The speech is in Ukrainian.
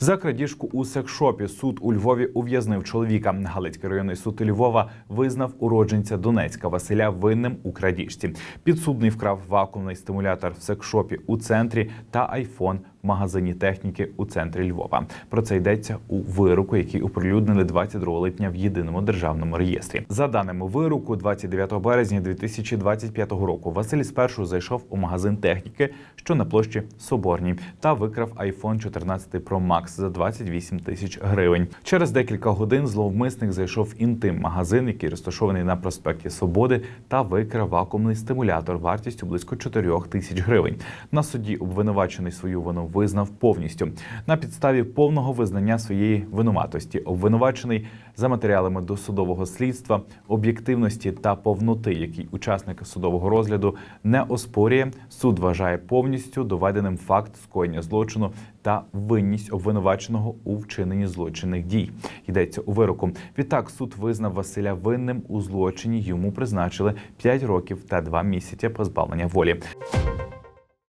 За крадіжку у секшопі суд у Львові ув'язнив чоловіка. Галицький районний суд Львова визнав уродженця Донецька Василя винним у крадіжці. Підсудний вкрав вакуумний стимулятор в секшопі у центрі та айфон магазині техніки у центрі Львова. Про це йдеться у вироку, який оприлюднили 22 липня в єдиному державному реєстрі. За даними вироку, 29 березня 2025 року Василь спершу зайшов у магазин техніки, що на площі Соборній, та викрав iPhone 14 Pro Max за 28 тисяч гривень. Через декілька годин зловмисник зайшов в інтим магазин, який розташований на проспекті Свободи, та викрав вакуумний стимулятор вартістю близько 4 тисяч гривень. На суді обвинувачений свою вину визнав повністю на підставі повного визнання своєї винуватості. Обвинувачений за матеріалами досудового слідства, об'єктивності та повноти, які учасник судового розгляду не оспорює. Суд вважає повністю доведеним факт скоєння злочину та винність обвинуваченого у вчиненні злочинних дій. Йдеться у вироку. Відтак суд визнав Василя винним у злочині. Йому призначили 5 років та 2 місяці позбавлення волі.